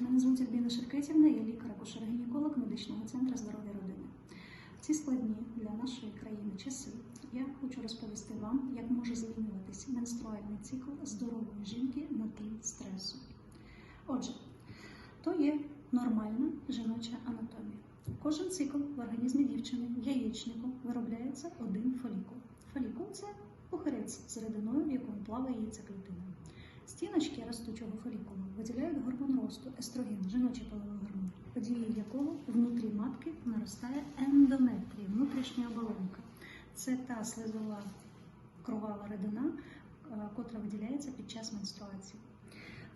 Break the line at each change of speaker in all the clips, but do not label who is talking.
Мене звуть Альбіна Шеркетівна, я лікар-акушер-гінеколог медичного центру здоров'я родини. В ці складні для нашої країни часи я хочу розповісти вам, як може змінюватись менструальний цикл здорової жінки на тлі стресу. Отже, то є нормальна жіноча анатомія. Кожен цикл в організмі дівчини, яєчнику, виробляється один фолікул. Фолікул це пухирець з рідиною, в якому плаває яйцеклітина. Стіночки ростучого фолікулу виділяють гормон росту естроген, жіночий половий гормон, подією якого внутрі матки наростає ендометрія, внутрішня оболонка. Це та слизова кровава рідина, е, котра виділяється під час менструації.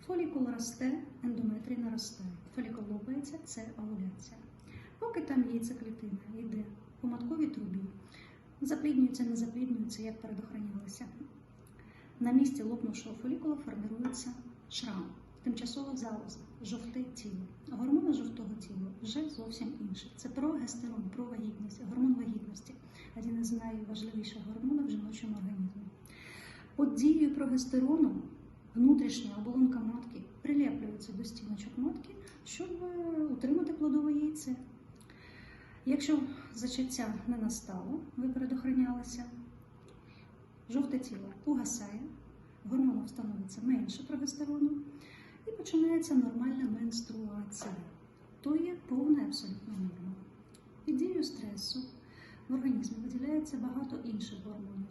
Фолікул росте, ендометрій наростає. Фолікул лопається це овуляція. Поки там яйцеклітина йде по матковій трубі, запліднюється, не запліднюється, як передохранялися. На місці лопнувшого фолікула формирується шрам, тимчасова залоза, жовте тіло. Гормони жовтого тіла вже зовсім інші. Це прогестерон, про вагітність, гормон вагітності один із найважливіших гормонів в жіночому організмі. Під дією прогестерону внутрішня оболонка матки прилеплюється до стіночок матки, щоб е, утримати плодове яйце. Якщо зачаття не настало, ви передохранялися, жовте тіло угасає, гормонів становиться менше прогестерону і починається нормальна менструація. То є повна абсолютна норма. Під дією стресу в організмі виділяється багато інших гормонів.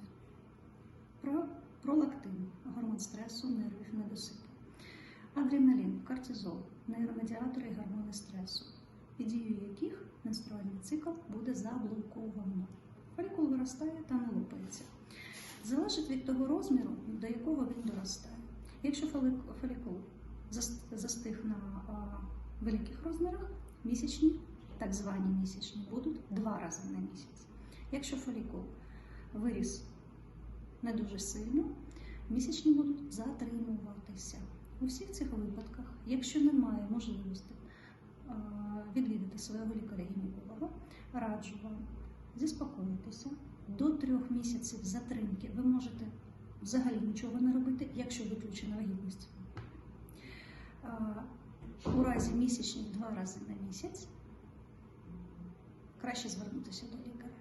Про, пролактин, гормон стресу, нервів, недосипу. Адреналін, кортизол, нейромедіатори і гормони стресу, під дією яких менструальний цикл буде заблоковано. Фолікул виростає та не лопається. Залежить від того розміру, до якого він доростає. Якщо фолікул застиг на великих розмірах, місячні, так звані місячні, будуть два рази на місяць. Якщо фолікул виріс не дуже сильно, місячні будуть затримуватися. У всіх цих випадках, якщо немає можливості відвідати свого лікаря-гінеколога, раджу вам заспокоїтися. До трьох місяців затримки ви можете взагалі нічого не робити, якщо виключена вагітність. У разі місячних два рази на місяць краще звернутися до лікаря.